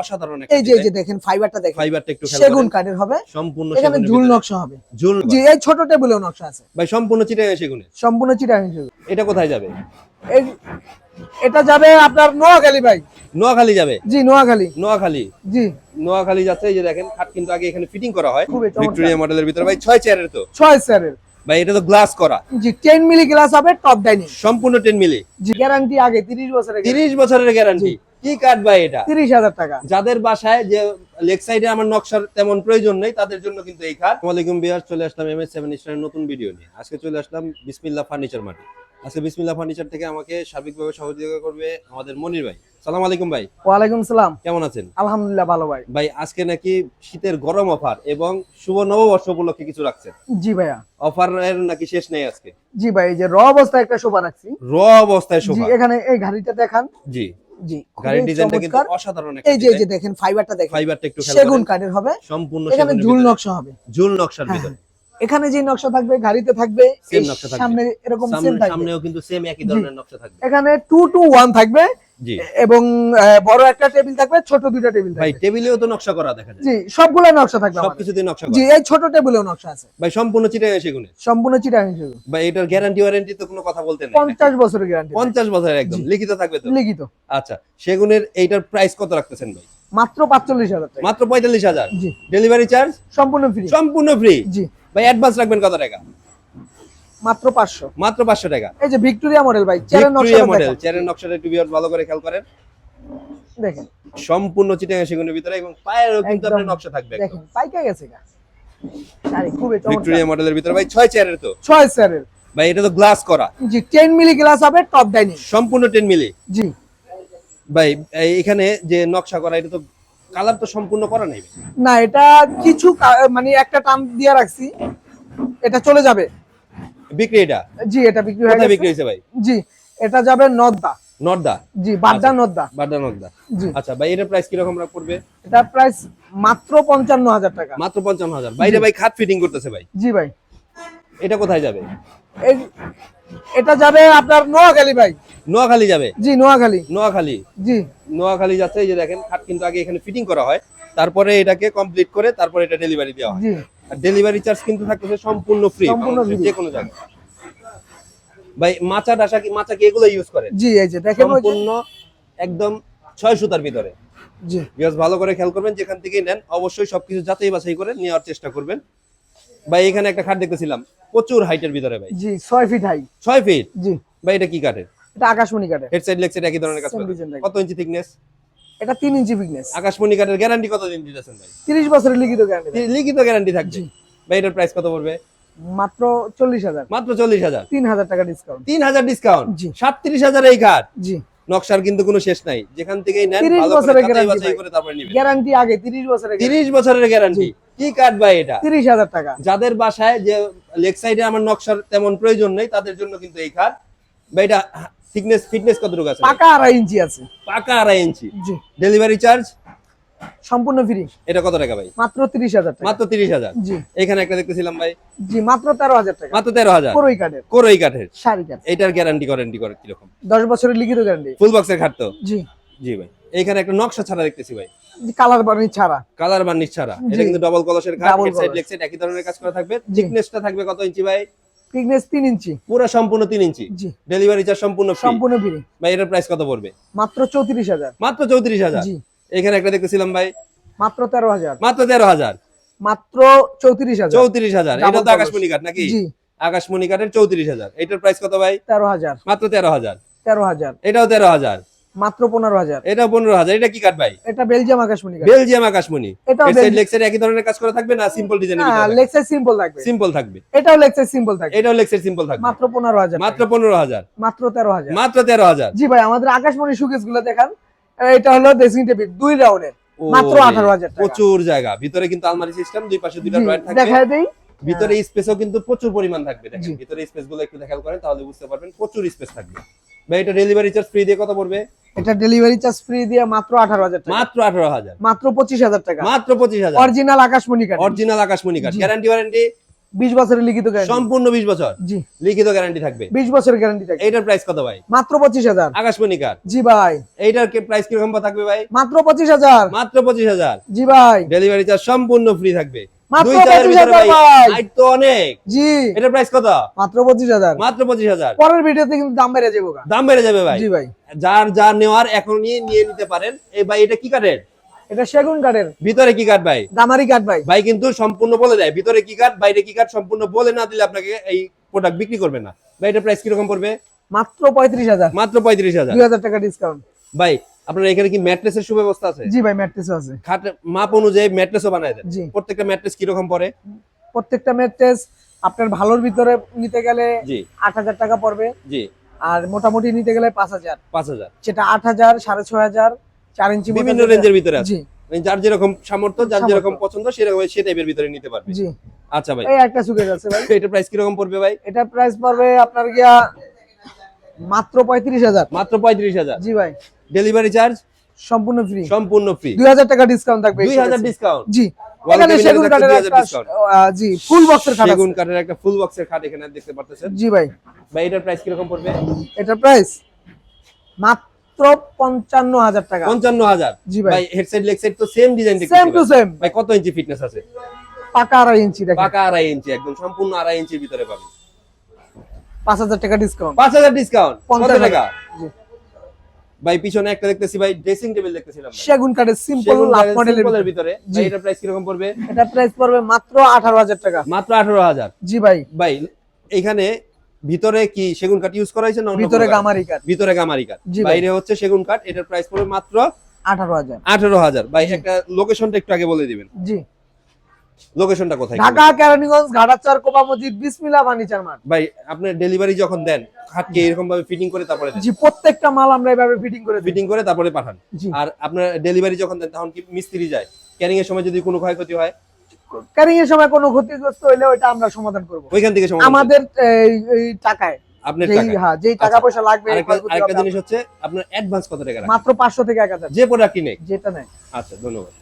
অসাধারণ এই যে এই যে দেখেন ফাইবারটা দেখেন। ফাইবারটা একটু সেগুন কাঠের হবে। সম্পূর্ণ এখানে ঝুল নকশা হবে। ঝুল জি এই ছোট টেবিলেও নকশা আছে। ভাই সম্পূর্ণ সেগুনের। সম্পূর্ণ চিটাং এটা কোথায় যাবে? এই এটা যাবে আপনার নোয়াখালী ভাই। নোয়াখালী যাবে? জি নোয়াখালী। নোয়াখালী। জি। নোয়াখালী যাচ্ছে এই যে দেখেন খাট কিন্তু আগে এখানে ফিটিং করা হয়। ভিক্টোরিয়া মডেলের ভিতরে ভাই ছয় চেয়ারের তো। ছয় স্যারের ভাই এটা তো গ্লাস করা। জি 10 মিলি গ্লাস হবে টপ ডাইনিং সম্পূর্ণ টেন মিলি জি গ্যারান্টি আগে তিরিশ বছরের তিরিশ বছরের গ্যারান্টি কি কাঠ ভাই এটা? তিরিশ হাজার টাকা। যাদের বাসায় যে লেগ সাইডে আমার নকশার তেমন প্রয়োজন নেই তাদের জন্য কিন্তু এই খাট ওয়ালাইকুম বিয়ার চলে আসলাম এম এস সেভেন স্টারের নতুন ভিডিও নিয়ে। আজকে চলে আসলাম বিসমিল্লাহ ফার্নিচার মার্ট আজকে বিসমিল্লাহ ফার্নিচার থেকে আমাকে সার্বিকভাবে সহযোগিতা করবে আমাদের মনির ভাই। সালাম আলাইকুম ভাই। ওয়ালাইকুম সালাম। কেমন আছেন? আলহামদুলিল্লাহ ভালো ভাই। ভাই আজকে নাকি শীতের গরম অফার এবং শুভ নববর্ষ উপলক্ষে কিছু রাখছেন। জি ভাইয়া। অফারের নাকি শেষ নেই আজকে। জি ভাই এই যে র অবস্থায় একটা শোভা রাখছি। র অবস্থায় শোভা। এখানে এই ঘাড়িটা দেখান। জি। জি গাড়ির ডিজাইনটা কিন্তু। অসাধারণ এই যে এই যে দেখেন ফাইবারটা দেখেন। ফাইবারটা একটু সেগুন কাঠের হবে। সম্পূর্ণ এখানে ঝুল নকশা হবে। ঝুল নকশার হ্যাঁ, ভিতরে। এখানে যে নকশা থাকবে গাড়িতে থাকবে। সামনে এরকম সেম থাকবে। সামনেও কিন্তু সেম একই ধরনের নকশা থাকবে। এখানে টু টু ওয়ান থাকবে। এবং বড় একটা টেবিল থাকবে ছোট দুইটা টেবিল ভাই টেবিলেও তো নকশা করা দেখা যায়। জি সবগুলো নকশা থাকবে। সবকিছুতে নকশা জি এই ছোট টেবিলেও নকশা আছে। ভাই সম্পূর্ণ চিটাগাং সেগুনের সম্পূর্ণ চিটাং হিসেবে ভাই এটার গ্যারান্টি ওয়ারেন্টি তো কোনো কথা বলতে নেই। পঞ্চাশ বছরের গ্যারান্টি পঞ্চাশ বছরের একদম। লিখিত থাকবে তো? লিখিত। আচ্ছা সেগুনের এইটার প্রাইস কত রাখতেছেন ভাই? মাত্র পাঁচচল্লিশ হাজার টাকা। মাত্র পঁয়তাল্লিশ হাজার। জি। ডেলিভারি চার্জ সম্পূর্ণ ফ্রি সম্পূর্ণ ফ্রি জি। ভাই অ্যাডভান্স রাখবেন কত টাকা? মাত্র পাঁচশো। মাত্র পাঁচশো টাকা। এই যে ভিক্টোরিয়া মডেল ভাই চেয়ারের নকশা মডেল চেয়ারের নকশাটা একটু বিয়ার ভালো করে খেয়াল করেন। দেখেন। সম্পূর্ণ চিটাগাং সেগুনের ভিতরে এবং পায়েরও কিন্তু আপনার নকশা থাকবে দেখেন পাইকা গেছে গা। আরে খুবই চমৎকার। ভিক্টোরিয়া মডেলের ভিতরে ভাই ছয় চেয়ারের তো। ছয় স্যারের ভাই এটা তো গ্লাস করা। জি টেন মিলি গ্লাস হবে টপ ডাইনিং সম্পূর্ণ টেন মিলি জি। ভাই এখানে যে নকশা করা এটা তো কালার তো সম্পূর্ণ করা নাই? না এটা কিছু মানে একটা টান দিয়ে রাখছি। এটা চলে যাবে। বিক্রি এটা? জি এটা বিক্রি হয়ে বিক্রি হয়েছে ভাই? জি এটা যাবে নদ্দা। নর্দা জি বাড্ডা আচ্ছা। নদ্দা। বাড্ডা নর্দা জি। আচ্ছা ভাই এটার প্রাইস কীরকম রাখ পড়বে? এটা প্রাইস মাত্র পঞ্চান্ন হাজার টাকা। মাত্র পঞ্চান্ন হাজার। বাইরে ভাই খাট ফিটিং করতেছে ভাই। জি ভাই। এটা কোথায় যাবে? এটা যাবে আপনার নোয়াখালী ভাই। নোয়াখালী যাবে? জি নোয়াখালী। নোয়াখালী। জি। নোয়াখালী যাচ্ছে এই যে দেখেন খাট কিন্তু আগে এখানে ফিটিং করা হয়। তারপরে এটাকে কমপ্লিট করে তারপরে এটা ডেলিভারি দেওয়া হয়। আর ডেলিভারি চার্জ কিন্তু থাকতেছে সম্পূর্ণ ফ্রি। যে কোনো জায়গায়। ভাই মাচা ডাসা কি মাচা কি এগুলো ইউজ করেন? জি এই যে দেখেন সম্পূর্ণ একদম ছয় সুতার ভিতরে। জি। ভালো করে খেয়াল করবেন যেখান থেকেই নেন অবশ্যই সবকিছু যাচাই বাছাই করে নেওয়ার চেষ্টা করবেন। ভাই এখানে একটা খাট দেখতেছিলাম। প্রচুর হাইটের ভিতরে ভাই। জি ছয় ফিট হাই ছয় ফিট জি। ভাই এটা কি কাঠের? এটা আকাশমণি কাঠের। হেড সাইড লেগ সাইড একই ধরনের কাজ। কত ইঞ্চি থিকনেস এটা তিন ইঞ্চি বিগনেস আকাশমণি কাঠের গ্যারান্টি কত দিন দিতেছেন ভাই? তিরিশ বছরের লিখিত গ্যারান্টি লিখিত গ্যারান্টি থাকবে। জি। ভাই এটার প্রাইস কত পড়বে? মাত্র চল্লিশ হাজার। মাত্র চল্লিশ হাজার। তিন হাজার টাকা ডিসকাউন্ট তিন হাজার ডিসকাউন্ট জি। সাতত্রিশ হাজার এই কাঠ? জি। নকশার কিন্তু কোনো শেষ নাই। যেখান থেকেই নেন 30 ভালো করে বছরের ভাই। করে তারপরে নিবেন। গ্যারান্টি আগে তিরিশ বছরের তিরিশ বছরের গ্যারান্টি কি কাঠ ভাই এটা? তিরিশ হাজার টাকা। যাদের বাসায় যে লেগ সাইডে আমার নকশার তেমন প্রয়োজন নেই তাদের জন্য কিন্তু এই খাট বা এটা থিকনেস ফিটনেস কতটুকু আছে? পাকা আড়াই ইঞ্চি আছে। পাকা আড়াই ইঞ্চি। ডেলিভারি চার্জ সম্পূর্ণ ফ্রি এটা কত টাকা ভাই? মাত্র তিরিশ হাজার মাত্র তিরিশ হাজার। জি। এখানে একটা দেখতেছিলাম ভাই। জি মাত্র তেরো হাজার টাকা। মাত্র তেরো হাজার। করই কাঠের। কোরই কাঠের। শাড়ি কাঠ এটার গ্যারান্টি ওয়ারেন্টি করে কীরকম? দশ বছরের লিখিত গ্যারান্টি ফুল বক্সের খাট তো? জি। জি ভাই। এখানে একটা নকশা ছাড়া দেখতেছি ভাই। কালার বানি ছাড়া। কালার বার্নিশ ছাড়া। এটা কিন্তু ডবল কলসের খাট সাইড লেগ সাইড একই ধরনের কাজ করা থাকবে। থিকনেসটা থাকবে কত ইঞ্চি ভাই? থিকনেস তিন ইঞ্চি। পুরো সম্পূর্ণ তিন ইঞ্চি। জি। ডেলিভারি চার্জ সম্পূর্ণ ফ্রি সম্পূর্ণ ফ্রি ভাই এটার প্রাইস কত পড়বে? মাত্র চৌত্রিশ হাজার। মাত্র চৌত্রিশ হাজার। জি। এখানে একটা দেখতেছিলাম ভাই। মাত্র তেরো হাজার। মাত্র তেরো হাজার। মাত্র চৌত্রিশ হাজার। চৌত্রিশ হাজার। Double এটা তো। আকাশমণি কাঠ নাকি? জি। আকাশমণি কাঠের চৌত্রিশ হাজার। এটার প্রাইস কত ভাই? তেরো হাজার। মাত্র তেরো হাজার। তেরো হাজার। এটাও তেরো হাজার। মাত্র পনেরো হাজার। এটা পনেরো হাজার। এটা কি কাঠ ভাই? এটা বেলজিয়াম আকাশমণি বেলজিয়াম আকাশমণি। সাইড একই ধরনের কাজ করা থাকবে না? সিম্পল ডিজাইনের না ভিতরে লেগ সাইজ সিম্পল থাকবে। সিম্পল থাকবে। এটাও সিম্পল থাকবে। এটাও সিম্পল থাকবে। মাত্র পনেরো হাজার। মাত্র পনেরো হাজার। মাত্র তেরো হাজার। মাত্র তেরো হাজার। জি ভাই আমাদের আকাশমণি সুকেসগুলো দেখান। এটা হলো ড্রেসিং টেবিল দুই রাউন্ডের মাত্র 18,000 টাকা। প্রচুর জায়গা। ভিতরে কিন্তু আলমারি সিস্টেম দুই পাশে দুইটা ড্রয়ার থাকবে। দেখায় দেই। ভিতরে স্পেসও কিন্তু প্রচুর পরিমাণ থাকবে। দেখেন ভিতরে স্পেসগুলো একটু দেখাল করেন তাহলে বুঝতে পারবেন প্রচুর স্পেস থাকবে। ভাই এটা ডেলিভারি চার্জ ফ্রি দিয়ে কত পড়বে? এটা ডেলিভারি চার্জ ফ্রি দিয়ে মাত্র আঠারো হাজার টাকা। মাত্র আঠারো হাজার। মাত্র পঁচিশ হাজার টাকা। মাত্র পঁচিশ হাজার। অরিজিনাল আকাশমণি কাঠ অরিজিনাল আকাশমণি কাঠ গ্যারান্টি ওয়ারেন্টি বিশ বছরের লিখিত গ্যারান্টি সম্পূর্ণ বিশ বছর? জি। লিখিত গ্যারান্টি থাকবে। বিশ বছরের গ্যারান্টি থাকে এইটার প্রাইস কত ভাই? মাত্র পঁচিশ হাজার। আকাশমণি কার জি ভাই। এইটার কি প্রাইস কীরকম থাকবে ভাই? মাত্র পঁচিশ হাজার। মাত্র পঁচিশ হাজার। জি ভাই। ডেলিভারি চার্জ সম্পূর্ণ ফ্রি থাকবে। মাত্র দুই চারের 25,000 ভিতরে ভাই ভাই। হাইট তো অনেক। জি। এটার প্রাইস কত? মাত্র পঁচিশ হাজার। মাত্র পঁচিশ হাজার। পরের ভিডিওতে কিন্তু দাম বেড়ে যাব গা। দাম বেড়ে যাবে ভাই। জি ভাই। যার যা নেওয়ার এখনই নিয়ে নিতে পারেন। এই ভাই এটা কি কাঠের এটা সেগুন কাঠের ভিতরে কি কাঠ ভাই? দামারি কাঠ ভাই। ভাই কিন্তু সম্পূর্ণ বলে দেয়। ভিতরে কি কাঠ বাইরে কি কাঠ সম্পূর্ণ বলে না দিলে আপনাকে এই প্রোডাক্ট বিক্রি করবে না। ভাই এটা প্রাইস কীরকম পড়বে? মাত্র পঁয়ত্রিশ হাজার। মাত্র পঁয়ত্রিশ হাজার। দুই হাজার টাকা ডিসকাউন্ট ভাই আপনার এখানে কি ম্যাট্রেসের সুব্যবস্থা আছে? জি ভাই ম্যাট্রেসও আছে। খাট মাপ অনুযায়ী ম্যাট্রেসও বানায় দেন। জি। প্রত্যেকটা ম্যাট্রেস কীরকম পড়ে? প্রত্যেকটা ম্যাট্রেস আপনার ভালোর ভিতরে নিতে গেলে জি। আট হাজার টাকা পড়বে। জি। আর মোটামুটি নিতে গেলে পাঁচ হাজার। পাঁচ হাজার। সেটা আট হাজার সাড়ে ছয় হাজার চার ইঞ্চি বিভিন্ন রেঞ্জের ভিতরে আছে। জি। মানে যার যেরকম সামর্থ্য যার যেরকম পছন্দ সেরকম সে টাইপের ভিতরে নিতে পারবে। জি। আচ্ছা ভাই। এই একটা সুকেজ আছে ভাই। এটা প্রাইস কীরকম পড়বে ভাই? এটা প্রাইস পড়বে আপনার গিয়া মাত্র পঁয়ত্রিশ হাজার। মাত্র পঁয়ত্রিশ হাজার। জি ভাই। ডেলিভারি চার্জ সম্পূর্ণ ফ্রি সম্পূর্ণ ফ্রি দুই হাজার টাকা ডিসকাউন্ট থাকবে দুই হাজার ডিসকাউন্ট জি। এখানে সেগুন কাঠের একটা জি ফুল বক্সের খাট সেগুন কাঠের একটা ফুল বক্সের খাট এখানে দেখতে পারতেছেন? জি ভাই। ভাই এটার প্রাইস পড়বে? প্রাইস মাত্র পঞ্চান্ন হাজার টাকা। পঞ্চান্ন হাজার। জি ভাই। হেডসেট তো same design same to same ভাই। কত ইঞ্চি ফিটনেস আছে? পাকা আড়াই ইঞ্চি পাকা আড়াই ইঞ্চি একদম সম্পূর্ণ আড়াই ইঞ্চির ভিতরে পাবেন। পাঁচ হাজার টাকা ডিসকাউন্ট পাঁচ হাজার ডিসকাউন্ট পঞ্চাশ টাকা। ভাই পিছনে একটা দেখতেছি ভাই ড্রেসিং টেবিল দেখতেছিলাম সেগুন কাঠের সিম্পল লাভ মডেলের ভিতরে। ভাই এটার প্রাইস কীরকম পড়বে? এটা প্রাইস পড়বে মাত্র আঠারো হাজার টাকা। মাত্র আঠারো হাজার। জি ভাই। ভাই এখানে ভিতরে কি সেগুন কাঠ ইউজ করা হয়েছে না ভিতরে গামারি কাঠ। ভিতরে গামারি কাঠ। বাইরে হচ্ছে সেগুন কাঠ এটার প্রাইস পড়বে মাত্র আঠারো হাজার। আঠারো হাজার। ভাই একটা লোকেশনটা একটু আগে বলে দিবেন। জি। লোকেশনটা কোথায়? ঢাকা কেরানীগঞ্জ ঘাটাচর কোপা মসজিদ বিসমিল্লা ফার্নিচার মার্ট ভাই আপনি ডেলিভারি যখন দেন খাটকে এরকম ভাবে ফিটিং করে তারপরে জি প্রত্যেকটা মাল আমরা এভাবে ফিটিং করে ফিটিং করে তারপরে পাঠান। আর আপনার ডেলিভারি যখন দেন তখন কি মিস্ত্রি যায়? ক্যারিং এর সময় যদি কোনো ক্ষয়ক্ষতি হয়? ক্যারিং এর সময় কোনো ক্ষতিগ্রস্ত হইলে ওইটা আমরা সমাধান করব। ওইখান থেকে আমাদের এই টাকায়। আপনার টাকা হ্যাঁ যেই টাকা আচ্ছা। পয়সা লাগবে আরেকটা জিনিস হচ্ছে আপনার অ্যাডভান্স কত টাকা মাত্র পাঁচশো থেকে এক হাজার। যে প্রোডাক্ট কিনে যেটা নেয় আচ্ছা ধন্যবাদ।